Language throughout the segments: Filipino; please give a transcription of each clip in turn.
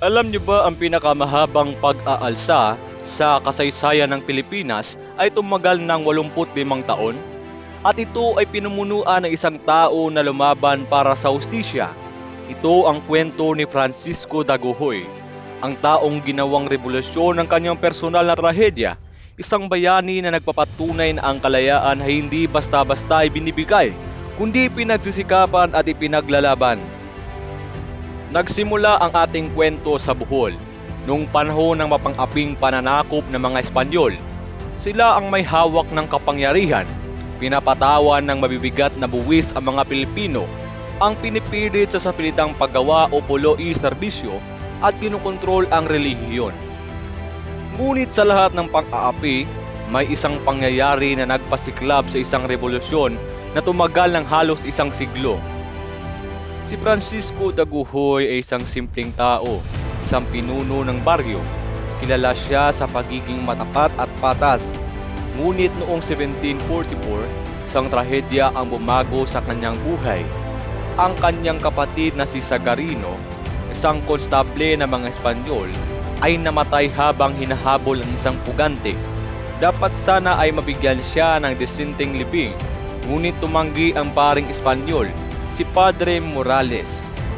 Alam niyo ba ang pinakamahabang pag-aalsa sa kasaysayan ng Pilipinas ay tumagal ng 85 taon? At ito ay pinumunuan ng isang tao na lumaban para sa hustisya. Ito ang kwento ni Francisco Daguhoy, ang taong ginawang revolusyon ng kanyang personal na trahedya, isang bayani na nagpapatunay na ang kalayaan ay hindi basta-basta ay binibigay, kundi pinagsisikapan at ipinaglalaban. Nagsimula ang ating kwento sa Bohol, noong panahon ng mapang-aping pananakop ng mga Espanyol. Sila ang may hawak ng kapangyarihan, pinapatawan ng mabibigat na buwis ang mga Pilipino, ang pinipilit sa sapilitang paggawa o pulo i serbisyo at kinukontrol ang relihiyon. Ngunit sa lahat ng pang-aapi, may isang pangyayari na nagpasiklab sa isang revolusyon na tumagal ng halos isang siglo. Si Francisco Daguhoy ay isang simpleng tao, isang pinuno ng baryo. Kilala siya sa pagiging matapat at patas. Ngunit noong 1744, isang trahedya ang bumago sa kanyang buhay. Ang kanyang kapatid na si Sagarino, isang konstable ng mga Espanyol, ay namatay habang hinahabol ang isang pugante. Dapat sana ay mabigyan siya ng disenteng libing, ngunit tumanggi ang paring Espanyol si Padre Morales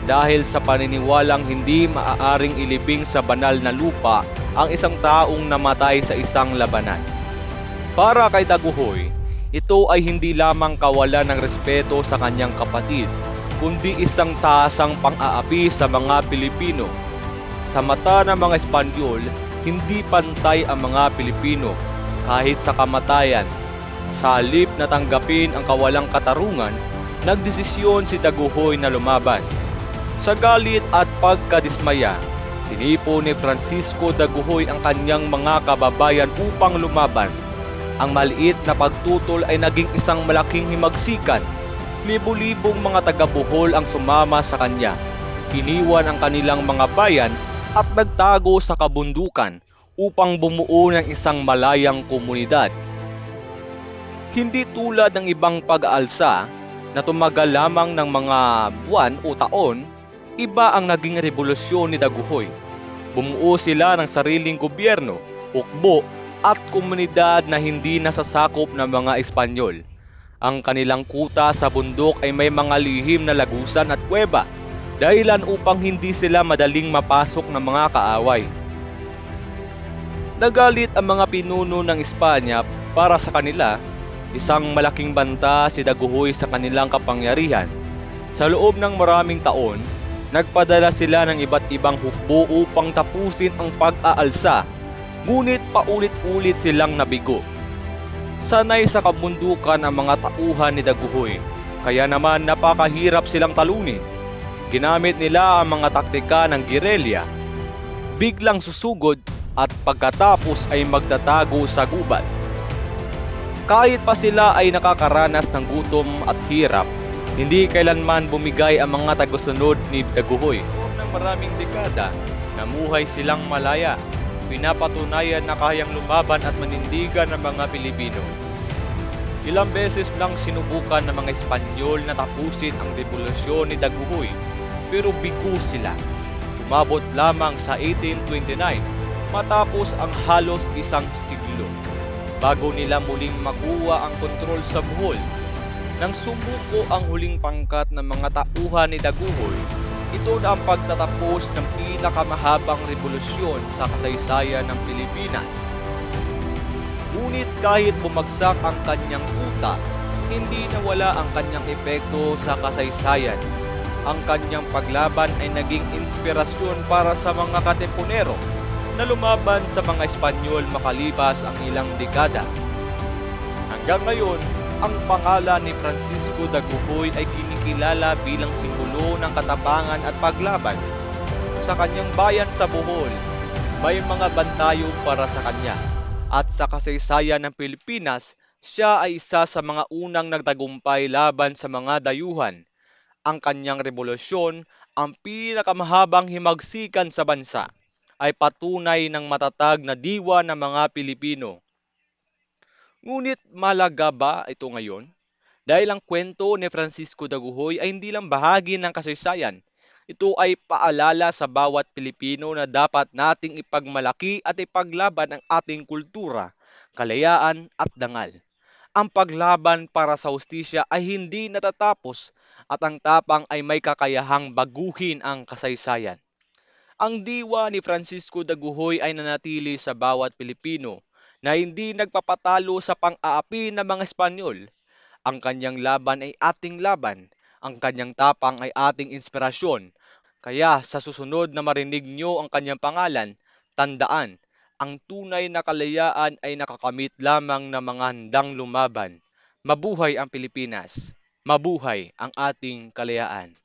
dahil sa paniniwalang hindi maaaring ilibing sa banal na lupa ang isang taong namatay sa isang labanan. Para kay Daguhoy, ito ay hindi lamang kawalan ng respeto sa kanyang kapatid, kundi isang taasang pang-aapi sa mga Pilipino. Sa mata ng mga Espanyol, hindi pantay ang mga Pilipino kahit sa kamatayan. Sa halip na tanggapin ang kawalang katarungan, nagdesisyon si Daguhoy na lumaban. Sa galit at pagkadismaya, tinipo ni Francisco Daguhoy ang kanyang mga kababayan upang lumaban. Ang maliit na pagtutol ay naging isang malaking himagsikan. Libo-libong mga taga-Bohol ang sumama sa kanya. Iniwan ang kanilang mga bayan at nagtago sa kabundukan upang bumuo ng isang malayang komunidad. Hindi tulad ng ibang pag-aalsa na tumagal lamang ng mga buwan o taon, iba ang naging revolusyon ni Daguhoy. Bumuo sila ng sariling gobyerno, ukbo at komunidad na hindi nasasakop ng mga Espanyol. Ang kanilang kuta sa bundok ay may mga lihim na lagusan at kuweba, dahilan upang hindi sila madaling mapasok ng mga kaaway. Nagalit ang mga pinuno ng Espanya para sa kanila Isang malaking banta si Daguhoy sa kanilang kapangyarihan. Sa loob ng maraming taon, nagpadala sila ng iba't ibang hukbo upang tapusin ang pag-aalsa, ngunit paulit-ulit silang nabigo. Sanay sa kabundukan ang mga tauhan ni Daguhoy, kaya naman napakahirap silang talunin. Ginamit nila ang mga taktika ng girelia, biglang susugod at pagkatapos ay magtatago sa gubat. Kahit pa sila ay nakakaranas ng gutom at hirap, hindi kailanman bumigay ang mga tagusunod ni Daguhoy. Ng maraming dekada, namuhay silang malaya. Pinapatunayan na kayang lumaban at manindigan ng mga Pilipino. Ilang beses nang sinubukan ng mga Espanyol na tapusin ang revolusyon ni Daguhoy, pero bigo sila. Umabot lamang sa 1829 matapos ang halos isang siglo bago nila muling makuha ang kontrol sa Bohol. Nang sumuko ang huling pangkat ng mga tauhan ni Daguhoy, ito na ang pagtatapos ng pinakamahabang revolusyon sa kasaysayan ng Pilipinas. Ngunit kahit bumagsak ang kanyang kuta, hindi nawala ang kanyang epekto sa kasaysayan. Ang kanyang paglaban ay naging inspirasyon para sa mga katemponero na lumaban sa mga Espanyol makalipas ang ilang dekada. Hanggang ngayon, ang pangalan ni Francisco Daguhoy ay kinikilala bilang simbolo ng katapangan at paglaban. Sa kanyang bayan sa Bohol, may mga bantayo para sa kanya. At sa kasaysayan ng Pilipinas, siya ay isa sa mga unang nagtagumpay laban sa mga dayuhan. Ang kanyang revolusyon, ang pinakamahabang himagsikan sa bansa ay patunay ng matatag na diwa ng mga Pilipino. Ngunit malaga ba ito ngayon? Dahil ang kwento ni Francisco Daguhoy ay hindi lang bahagi ng kasaysayan. Ito ay paalala sa bawat Pilipino na dapat nating ipagmalaki at ipaglaban ang ating kultura, kalayaan at dangal. Ang paglaban para sa hustisya ay hindi natatapos at ang tapang ay may kakayahang baguhin ang kasaysayan. Ang diwa ni Francisco Daguhoy ay nanatili sa bawat Pilipino na hindi nagpapatalo sa pang-aapi ng mga Espanyol. Ang kanyang laban ay ating laban, ang kanyang tapang ay ating inspirasyon. Kaya sa susunod na marinig nyo ang kanyang pangalan, tandaan, ang tunay na kalayaan ay nakakamit lamang ng mga handang lumaban. Mabuhay ang Pilipinas! Mabuhay ang ating kalayaan!